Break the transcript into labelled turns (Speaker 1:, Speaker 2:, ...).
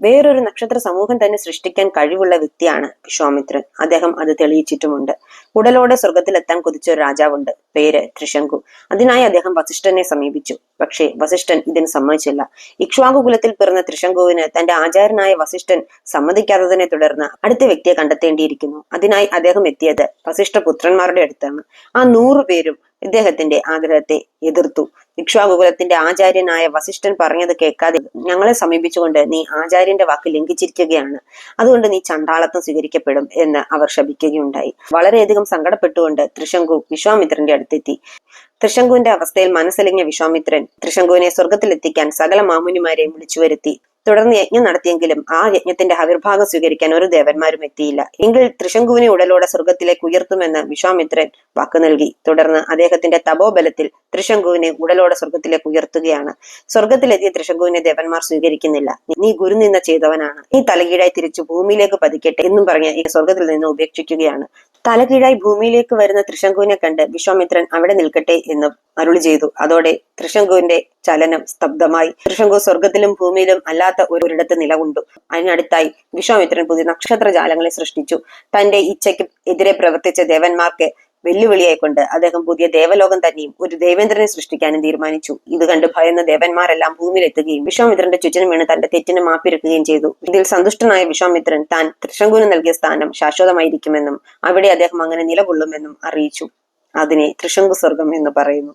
Speaker 1: വേറൊരു നക്ഷത്ര സമൂഹം തന്നെ സൃഷ്ടിക്കാൻ കഴിവുള്ള വ്യക്തിയാണ് വിശ്വാമിത്രൻ. അദ്ദേഹം അത് തെളിയിച്ചിട്ടുമുണ്ട്. ഉടലോടെ സ്വർഗത്തിലെത്താൻ കുതിച്ച ഒരു രാജാവുണ്ട്. പേര് ത്രിശങ്കു. അതിനായി അദ്ദേഹം വസിഷ്ഠനെ സമീപിച്ചു. പക്ഷേ വസിഷ്ഠൻ ഇതിന് സമ്മതിച്ചില്ല. ഇക്ഷ്വാകു കുലത്തിൽ പിറന്ന ത്രിശങ്കുവിന് തന്റെ ആചാരനായ വസിഷ്ഠൻ സമ്മതിക്കാത്തതിനെ തുടർന്ന് അടുത്ത വ്യക്തിയെ കണ്ടെത്തേണ്ടിയിരിക്കുന്നു. അതിനായി അദ്ദേഹം എത്തിയത് വസിഷ്ഠ പുത്രന്മാരുടെ അടുത്താണ്. ആ നൂറു പേരും ഇദ്ദേഹത്തിന്റെ ആഗ്രഹത്തെ എതിർത്തു. ഇക്ഷ്വാകുകുലത്തിന്റെ ആചാര്യനായ വസിഷ്ഠൻ പറഞ്ഞത് കേൾക്കാതെ ഞങ്ങളെ സമീപിച്ചുകൊണ്ട് നീ ആചാര്യന്റെ വാക്ക് ലംഘിച്ചിരിക്കുകയാണ്. അതുകൊണ്ട് നീ ചണ്ടാളത്വം സ്വീകരിക്കപ്പെടും എന്ന് അവർ ശപിക്കുകയുണ്ടായി. വളരെയധികം സങ്കടപ്പെട്ടുകൊണ്ട് ത്രിശങ്കു വിശ്വാമിത്രന്റെ അടുത്തെത്തി. ത്രിശങ്കുവിന്റെ അവസ്ഥയിൽ മനസ്സലിഞ്ഞ വിശ്വാമിത്രൻ ത്രിശങ്കുവിനെ സ്വർഗത്തിലെത്തിക്കാൻ സകല മാമുനിമാരെയും വിളിച്ചു വരുത്തി തുടർന്ന് യജ്ഞം നടത്തിയെങ്കിലും ആ യജ്ഞത്തിന്റെ ആവിർഭാഗം സ്വീകരിക്കാൻ ഒരു ദേവന്മാരും എത്തിയില്ല. എങ്കിൽ ത്രിശങ്കുവിനെ ഉടലോടെ സ്വർഗത്തിലേക്ക് ഉയർത്തുമെന്ന് വിശ്വാമിത്രൻ വാക്ക് നൽകി. തുടർന്ന് അദ്ദേഹത്തിന്റെ തപോബലത്തിൽ ത്രിശങ്കുവിനെ ഉടലോടെ സ്വർഗത്തിലേക്ക് ഉയർത്തുകയാണ്. സ്വർഗത്തിലെത്തിയ ത്രിശങ്കുവിനെ ദേവന്മാർ സ്വീകരിക്കുന്നില്ല. നീ ഗുരുനിന്ദ ചെയ്തവനാണ്. നീ തലകീഴായി തിരിച്ചു ഭൂമിയിലേക്ക് പതിക്കട്ടെ എന്നും പറഞ്ഞ് ഈ സ്വർഗത്തിൽ നിന്ന് ഉപേക്ഷിക്കുകയാണ്. തലകീഴായി ഭൂമിയിലേക്ക് വരുന്ന തൃശങ്കുവിനെ കണ്ട് വിശ്വാമിത്രൻ അവിടെ നിൽക്കട്ടെ എന്ന് അരുളി ചെയ്തു. അതോടെ തൃശങ്കുവിന്റെ ചലനം സ്തബ്ധമായി. തൃശങ്കു സ്വർഗത്തിലും ഭൂമിയിലും അല്ലാത്ത ഒരു- ഒരിടത്ത് നിലകൊണ്ടു. അതിനടുത്തായി വിശ്വാമിത്രൻ പുതിയ നക്ഷത്രജാലങ്ങളെ സൃഷ്ടിച്ചു. തന്റെ ഇച്ഛയ്ക്ക് എതിരെ പ്രവർത്തിച്ച ദേവന്മാർക്ക് വെല്ലുവിളിയായിക്കൊണ്ട് അദ്ദേഹം പുതിയ ദേവലോകം തന്നെയും ഒരു ദേവേന്ദ്രനെ സൃഷ്ടിക്കാനും തീരുമാനിച്ചു. ഇത് കണ്ട് ഭയന്ന ദേവന്മാരെല്ലാം ഭൂമിയിലെത്തുകയും വിശ്വാമിത്രന്റെ ചുറ്റിനും വീണ് തന്റെ തെറ്റിന് മാപ്പിരക്കുകയും ചെയ്തു. ഇതിൽ സന്തുഷ്ടനായ വിശ്വാമിത്രൻ താൻ തൃശങ്കുന് നൽകിയ സ്ഥാനം ശാശ്വതമായിരിക്കുമെന്നും അവിടെ അദ്ദേഹം അങ്ങനെ നിലകൊള്ളുമെന്നും അറിയിച്ചു. അതിനെ തൃശങ്കു സ്വർഗം എന്ന് പറയുന്നു.